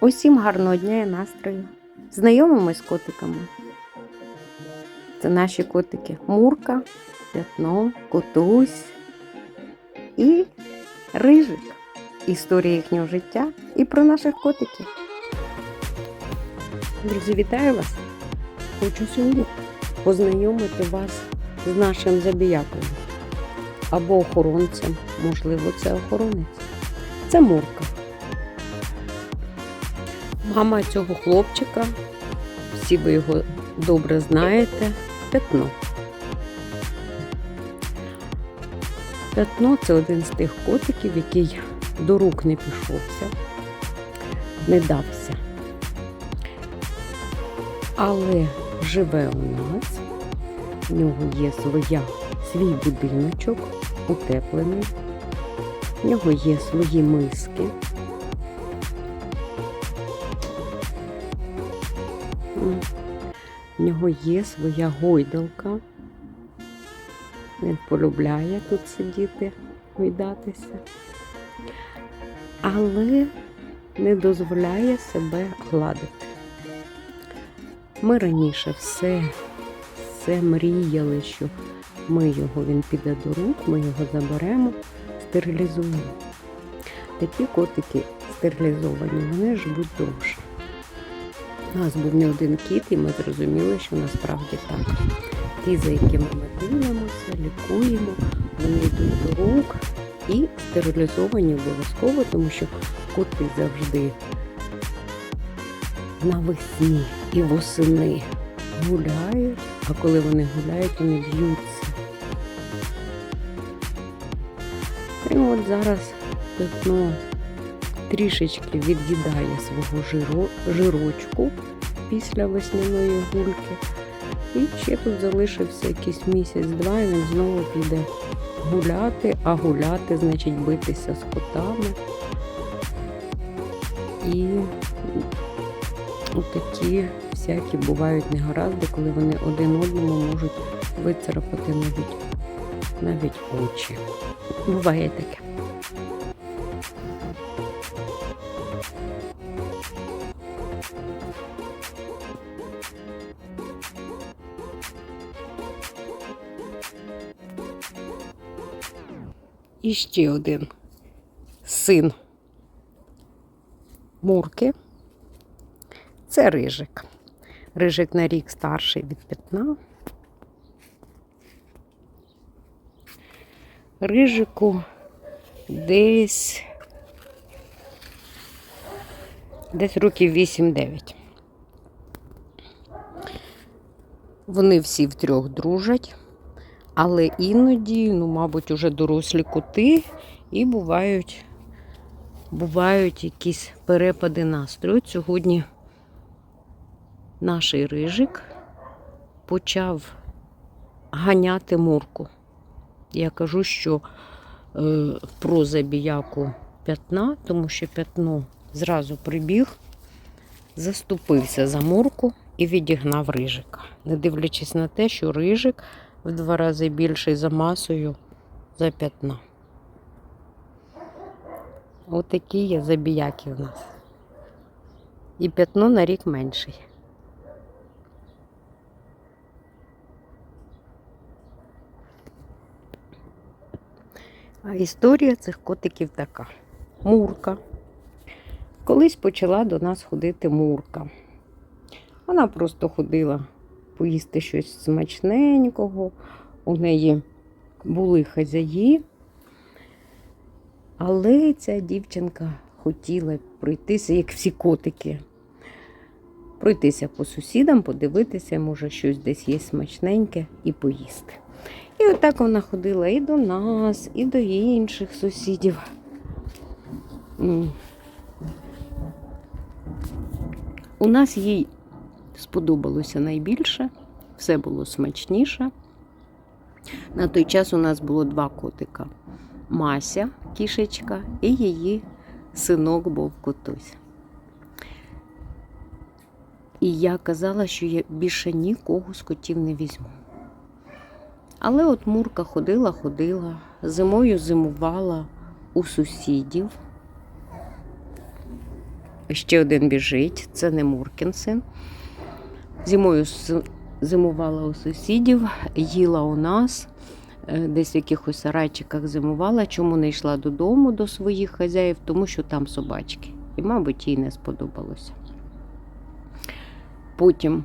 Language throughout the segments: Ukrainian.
Усім гарного дня і настрою. Знайомимось з котиками. Це наші котики Мурка, П'ятно, Котусь і Рижик. Історія їхнього життя і про наших котиків. Друзі, вітаю вас! Хочу сьогодні познайомити вас з нашим забіяком або охоронцем, можливо, це охоронець. Це Мурка. Мама цього хлопчика, всі ви його добре знаєте, п'ятно. П'ятно це один з тих котиків, який до рук не пішовся, не дався. Але живе у нас, в нього є своя, свій будиночок, утеплений, в нього є свої миски. В нього є своя гойдалка. Він полюбляє тут сидіти, гойдатися, але не дозволяє себе гладити. Ми раніше все, все мріяли, що ми його, він піде до рук, ми його заберемо, стерилізуємо. Такі котики стерилізовані, вони живуть довше. У нас був не один кіт, і ми зрозуміли, що насправді так. Ті, за якими ми дивимося, лікуємо, вони йдуть до рук і стерилізовані обов'язково, тому що коти завжди навесні і восени гуляють, а коли вони гуляють, вони б'ються. І от зараз пятно трішечки від'їдає свого жиро, жирочку після весняної гульки. І ще тут залишився якийсь місяць-два, і він знову піде гуляти, а гуляти значить битися з котами. І такі всякі бувають негаразди, коли вони один одному можуть вицарапати навіть, навіть очі. Буває таке. І ще один син Мурки. Це рижик. Рижик на рік старший від п'ятна. Рижику десь десь років 8-9. Вони всі втрьох дружать, але іноді, ну, мабуть, уже дорослі коти і бувають, бувають якісь перепади настрою. Сьогодні наш рижик почав ганяти мурку. Я кажу, що е, про забіяку п'ятна, тому що п'ятно зразу прибіг, заступився за мурку і відігнав рижика. Не дивлячись на те, що рижик в два рази більший за масою за п'ятна. Отакі є забіяки в нас. І п'ятно на рік менший. А історія цих котиків така. Мурка. Колись почала до нас ходити Мурка. Вона просто ходила поїсти щось смачненького. У неї були хазяї. Але ця дівчинка хотіла пройтися, як всі котики. Пройтися по сусідам, подивитися, може, щось десь є смачненьке і поїсти. І отак вона ходила і до нас, і до інших сусідів. У нас їй сподобалося найбільше, все було смачніше. На той час у нас було два котика: Мася, кішечка, і її синок був котусь. І я казала, що я більше нікого з котів не візьму. Але от Мурка ходила, ходила, зимою зимувала у сусідів. ще один біжить, це не Муркін син. Зимою зимувала у сусідів, їла у нас, е, десь в якихось сарайчиках зимувала. Чому не йшла додому до своїх хазяїв? Тому що там собачки. І, мабуть, їй не сподобалося. Потім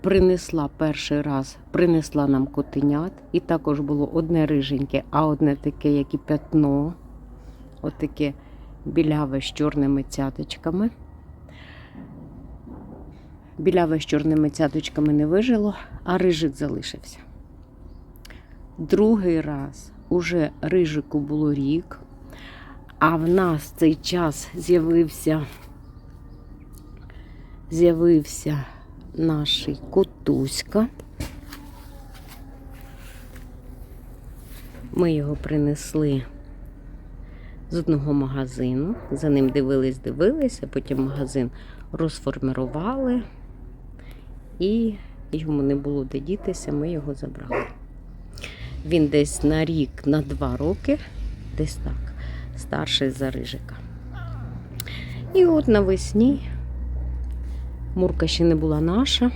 принесла перший раз, принесла нам котенят, і також було одне риженьке, а одне таке, як і пятно, отаке біляве з чорними цяточками. Біляве з чорними цяточками не вижило, а рижик залишився. Другий раз уже рижику було рік, а в нас цей час з'явився з'явився наш котуська. Ми його принесли з одного магазину. За ним дивились, дивились, а потім магазин розформирували, і йому не було де дітися, ми його забрали. Він десь на рік, на два роки, десь так, старший за рижика. І от навесні Мурка ще не була наша.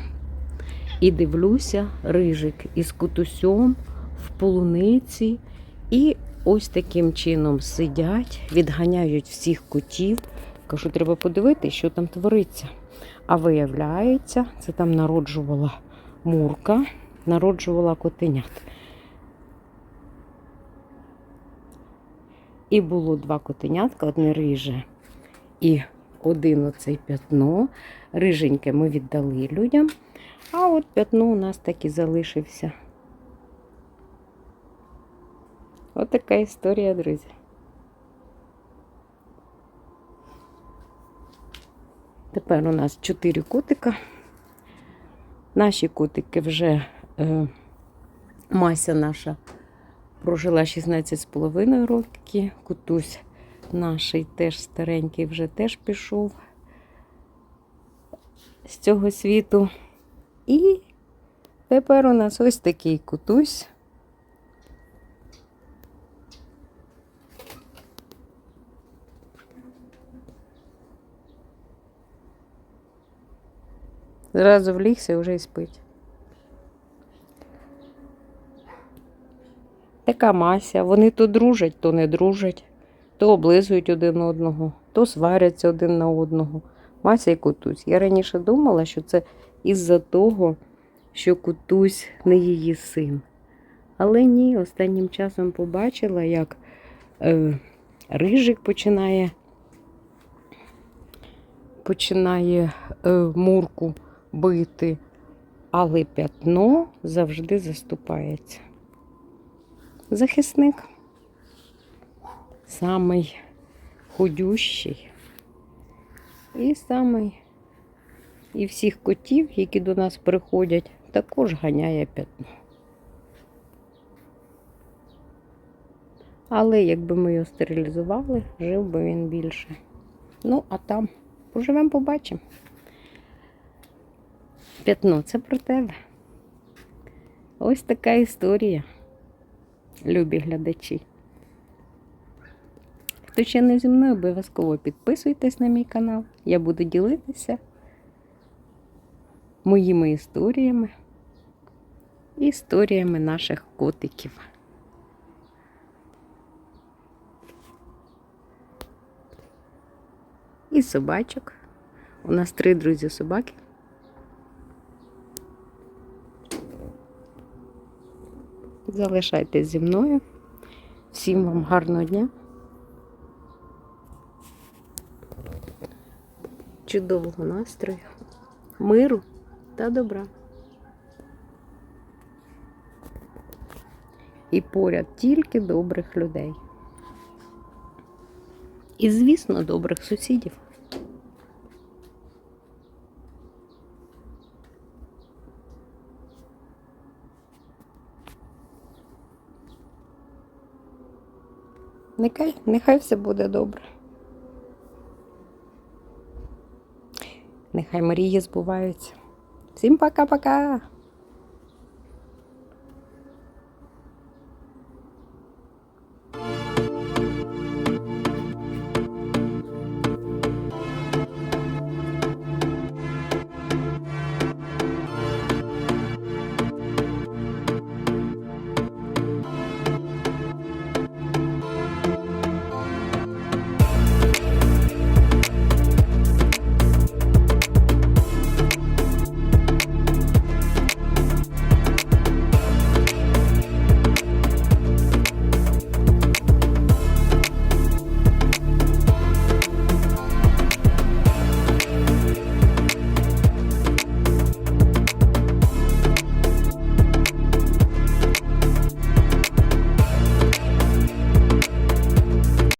І дивлюся, рижик із кутусьом в полуниці. І ось таким чином сидять, відганяють всіх котів. Кажу, треба подивитися, що там твориться. А виявляється, це там народжувала Мурка, народжувала котенят. І було два котенятка, одне риже і один оцей п'ятно. Риженьке ми віддали людям, а от п'ятно у нас так і залишився. От така історія, друзі. Тепер у нас чотири котика. Наші котики вже е, Мася наша прожила 16,5 років. Кутусь наш теж старенький вже теж пішов з цього світу. І тепер у нас ось такий кутусь. Зразу влігся і вже й спить. Така мася. Вони то дружать, то не дружать, то облизують один одного, то сваряться один на одного. Мася і Кутусь. Я раніше думала, що це із-за того, що Кутусь не її син. Але ні, останнім часом побачила, як е, рижик починає, починає е, мурку бити, але п'ятно завжди заступається. Захисник самий худющий і самий і всіх котів, які до нас приходять, також ганяє п'ятно. Але якби ми його стерилізували, жив би він більше. Ну, а там поживемо, побачимо. П'ятно це про тебе. Ось така історія, любі глядачі. Хто ще не зі мною, обов'язково підписуйтесь на мій канал. Я буду ділитися моїми історіями, історіями наших котиків. І собачок. У нас три друзі собаки. Залишайтесь зі мною. Всім вам гарного дня. Чудового настрою, миру та добра. І поряд тільки добрих людей. І, звісно, добрих сусідів. Нехай, нехай все буде добре. Нехай мрії збуваються. Всім пока-пока!